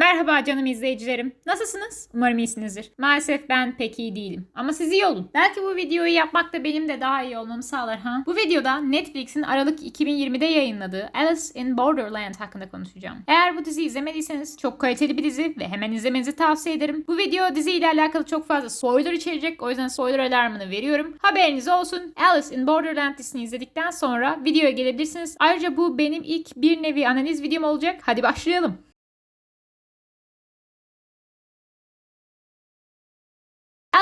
Merhaba canım izleyicilerim. Nasılsınız? Umarım iyisinizdir. Maalesef ben pek iyi değilim. Ama siz iyi olun. Belki bu videoyu yapmak da benim de daha iyi olmamı sağlar ha. Bu videoda Netflix'in Aralık 2020'de yayınladığı Alice in Borderland hakkında konuşacağım. Eğer bu diziyi izlemediyseniz çok kaliteli bir dizi ve hemen izlemenizi tavsiye ederim. Bu video diziyle alakalı çok fazla spoiler içerecek. O yüzden spoiler alarmını veriyorum. Haberiniz olsun. Alice in Borderland dizisini izledikten sonra videoya gelebilirsiniz. Ayrıca bu benim ilk bir nevi analiz videom olacak. Hadi başlayalım.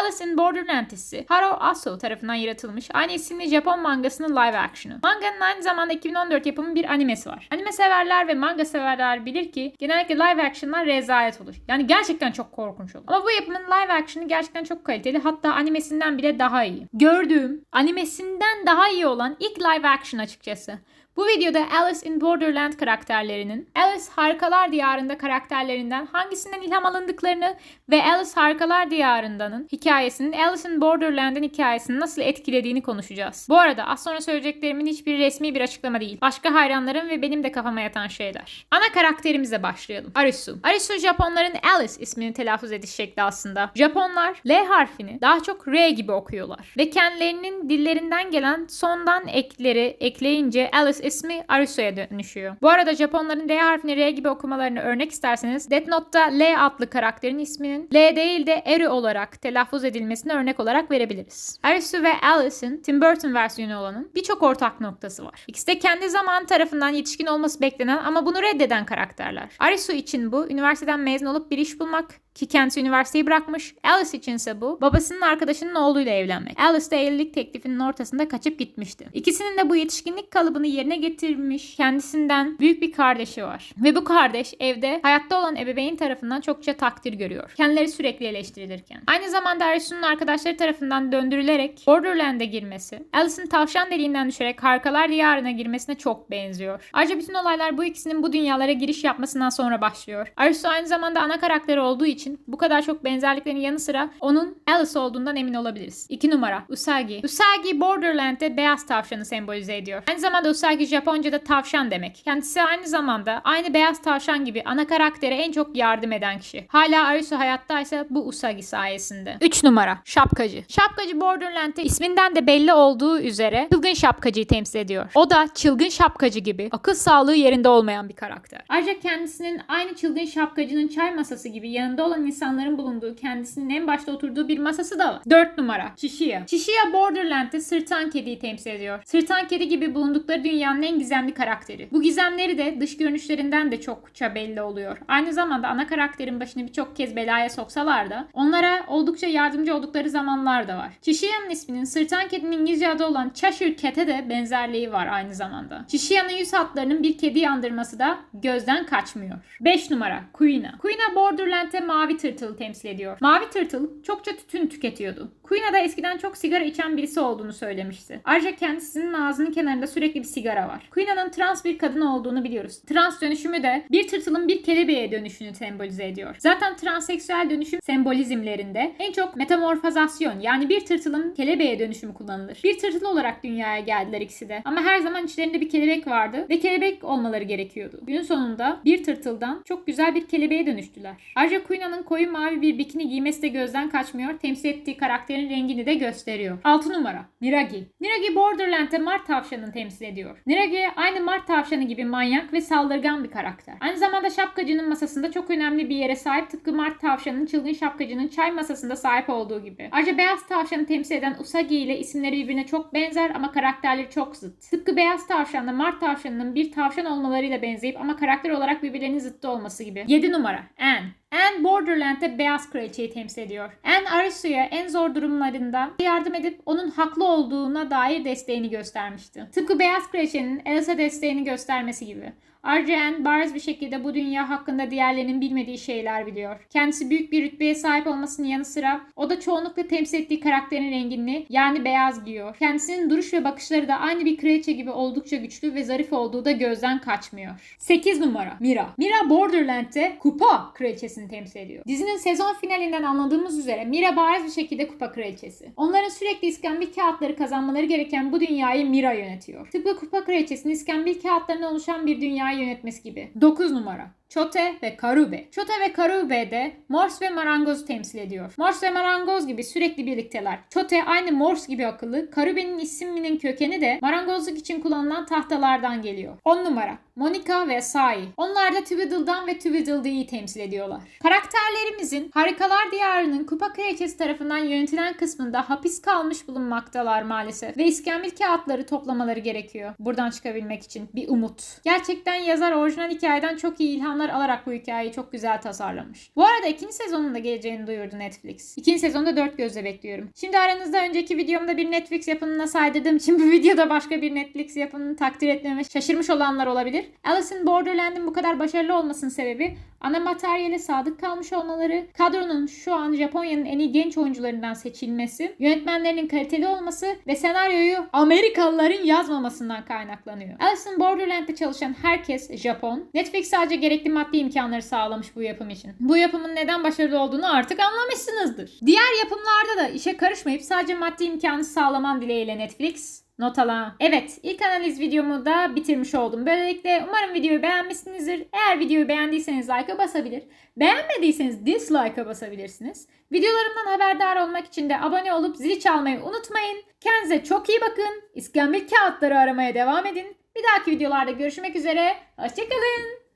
Alice in Borderland dizisi Haro Aso tarafından yaratılmış aynı isimli Japon mangasının live action'ı. Manganın aynı zamanda 2014 yapımı bir animesi var. Anime severler ve manga severler bilir ki genellikle live action'lar rezalet olur. Yani gerçekten çok korkunç olur. Ama bu yapımın live action'ı gerçekten çok kaliteli hatta animesinden bile daha iyi. Gördüğüm animesinden daha iyi olan ilk live action açıkçası. Bu videoda Alice in Borderland karakterlerinin Alice Harikalar Diyarında karakterlerinden hangisinden ilham alındıklarını ve Alice Harikalar Diyarında'nın hikayesinin Alice in Borderland'in hikayesini nasıl etkilediğini konuşacağız. Bu arada az sonra söyleyeceklerimin hiçbir resmi bir açıklama değil. Başka hayranlarım ve benim de kafama yatan şeyler. Ana karakterimize başlayalım. Arisu. Arisu Japonların Alice ismini telaffuz ediş şekli aslında. Japonlar L harfini daha çok R gibi okuyorlar. Ve kendilerinin dillerinden gelen sondan ekleri ekleyince Alice ismi Arisu'ya dönüşüyor. Bu arada Japonların L harfini R gibi okumalarını örnek isterseniz Death Note'da L adlı karakterin isminin L değil de Eri olarak telaffuz edilmesini örnek olarak verebiliriz. Arisu ve Alice'in Tim Burton versiyonu olanın birçok ortak noktası var. İkisi de kendi zaman tarafından yetişkin olması beklenen ama bunu reddeden karakterler. Arisu için bu üniversiteden mezun olup bir iş bulmak, ki kendisi üniversiteyi bırakmış. Alice içinse bu babasının arkadaşının oğluyla evlenmek. Alice de evlilik teklifinin ortasında kaçıp gitmişti. İkisinin de bu yetişkinlik kalıbını yerine getirmiş kendisinden büyük bir kardeşi var. Ve bu kardeş evde hayatta olan ebeveyn tarafından çokça takdir görüyor. Kendileri sürekli eleştirilirken. Aynı zamanda Aristo'nun arkadaşları tarafından döndürülerek Borderland'e girmesi, Alice'ın tavşan deliğinden düşerek harikalar diyarına girmesine çok benziyor. Ayrıca bütün olaylar bu ikisinin bu dünyalara giriş yapmasından sonra başlıyor. Aristo aynı zamanda ana karakteri olduğu için bu kadar çok benzerliklerin yanı sıra onun Alice olduğundan emin olabiliriz. 2 numara Usagi. Usagi Borderland'de beyaz tavşanı sembolize ediyor. Aynı zamanda Usagi Japonca'da tavşan demek. Kendisi aynı zamanda aynı beyaz tavşan gibi ana karaktere en çok yardım eden kişi. Hala Arisu hayattaysa bu Usagi sayesinde. 3 numara Şapkacı. Şapkacı Borderland'de isminden de belli olduğu üzere çılgın şapkacıyı temsil ediyor. O da çılgın şapkacı gibi akıl sağlığı yerinde olmayan bir karakter. Ayrıca kendisinin aynı çılgın şapkacının çay masası gibi yanında olan insanların bulunduğu kendisinin en başta oturduğu bir masası da var. 4 numara Shishiya. Shishiya Borderland'de sırtan kediyi temsil ediyor. Sırtan kedi gibi bulundukları dünyanın en gizemli karakteri. Bu gizemleri de dış görünüşlerinden de çokça belli oluyor. Aynı zamanda ana karakterin başını birçok kez belaya soksalar da onlara oldukça yardımcı oldukları zamanlar da var. Chishiya'nın isminin sırtan kedinin İngilizce adı olan Cheshire Cat'e de benzerliği var aynı zamanda. Chishiya'nın yüz hatlarının bir kedi andırması da gözden kaçmıyor. 5 numara Quina. Quina Borderland'de mavi tırtılı temsil ediyor. Mavi tırtıl çokça tütün tüketiyordu. Quina da eskiden çok sigara içen birisi olduğunu söylemişti. Ayrıca kendisinin ağzının kenarında sürekli bir sigara var. Quina'nın trans bir kadın olduğunu biliyoruz. Trans dönüşümü de bir tırtılın bir kelebeğe dönüşünü sembolize ediyor. Zaten transseksüel dönüşüm sembolizmlerinde en çok metamorfazasyon yani bir tırtılın kelebeğe dönüşümü kullanılır. Bir tırtıl olarak dünyaya geldiler ikisi de. Ama her zaman içlerinde bir kelebek vardı ve kelebek olmaları gerekiyordu. Günün sonunda bir tırtıldan çok güzel bir kelebeğe dönüştüler. Ayrıca Quina'nın koyu mavi bir bikini giymesi de gözden kaçmıyor. Temsil ettiği karakterin rengini de gösteriyor. 6 numara Niragi. Niragi Borderland'de Mart tavşanını temsil ediyor. Niragi aynı Mart tavşanı gibi manyak ve saldırgan bir karakter. Aynı zamanda şapkacının masasında çok önemli bir yere sahip tıpkı Mart tavşanının çılgın şapkacının çay masasında sahip olduğu gibi. Ayrıca beyaz tavşanı temsil eden Usagi ile isimleri birbirine çok benzer ama karakterleri çok zıt. Tıpkı beyaz tavşanla Mart tavşanının bir tavşan olmalarıyla benzeyip ama karakter olarak birbirlerinin zıttı olması gibi. 7 numara Anne. Anne Borderland'de beyaz kraliçeyi temsil ediyor. Anne Arisu'ya en zor durumlarında yardım edip onun haklı olduğuna dair desteğini göstermişti. Tıpkı beyaz kraliçenin Elsa desteğini göstermesi gibi. Anne bariz bir şekilde bu dünya hakkında diğerlerinin bilmediği şeyler biliyor. Kendisi büyük bir rütbeye sahip olmasının yanı sıra o da çoğunlukla temsil ettiği karakterin rengini yani beyaz giyiyor. Kendisinin duruş ve bakışları da aynı bir kraliçe gibi oldukça güçlü ve zarif olduğu da gözden kaçmıyor. 8 numara Mira. Mira Borderland'de kupa kraliçesini temsil ediyor. Dizinin sezon finalinden anladığımız üzere Mira bariz bir şekilde kupa kraliçesi. Onların sürekli iskambil kağıtları kazanmaları gereken bu dünyayı Mira yönetiyor. Tıpkı kupa kraliçesinin iskambil kağıtlarından oluşan bir dünyayı yönetmesi gibi. 9 numara Çote ve Karube. Çote ve Karube de Morse ve Marangoz'u temsil ediyor. Morse ve Marangoz gibi sürekli birlikteler. Çote aynı Morse gibi akıllı. Karube'nin isminin kökeni de marangozluk için kullanılan tahtalardan geliyor. 10 numara. Monica ve Sai. Onlar da Tweedle'dan ve Tweedledee'yi temsil ediyorlar. Karakterlerimizin Harikalar Diyarı'nın Kupa Kraliçesi tarafından yönetilen kısmında hapis kalmış bulunmaktalar maalesef. Ve iskambil kağıtları toplamaları gerekiyor. Buradan çıkabilmek için bir umut. Gerçekten yazar orijinal hikayeden çok iyi ilhamlar alarak bu hikayeyi çok güzel tasarlamış. Bu arada ikinci sezonun da geleceğini duyurdu Netflix. İkinci sezonda dört gözle bekliyorum. Şimdi aranızda önceki videomda bir Netflix yapımına saydırdığım için bu videoda başka bir Netflix yapımını takdir etmeme şaşırmış olanlar olabilir. Alice in Borderland'in bu kadar başarılı olmasının sebebi ana materyale sadık kalmış olmaları, kadronun şu an Japonya'nın en iyi genç oyuncularından seçilmesi, yönetmenlerinin kaliteli olması ve senaryoyu Amerikalıların yazmamasından kaynaklanıyor. Alice in Borderland'de çalışan herkes Japon. Netflix sadece gerekli maddi imkanları sağlamış bu yapım için. Bu yapımın neden başarılı olduğunu artık anlamışsınızdır. Diğer yapımlarda da işe karışmayıp sadece maddi imkanı sağlaman dileğiyle Netflix Not ala. Evet ilk analiz videomu da bitirmiş oldum. Böylelikle umarım videoyu beğenmişsinizdir. Eğer videoyu beğendiyseniz like'a basabilir. Beğenmediyseniz dislike'a basabilirsiniz. Videolarımdan haberdar olmak için de abone olup zili çalmayı unutmayın. Kendinize çok iyi bakın. İskambil kağıtları aramaya devam edin. Bir dahaki videolarda görüşmek üzere. Hoşçakalın.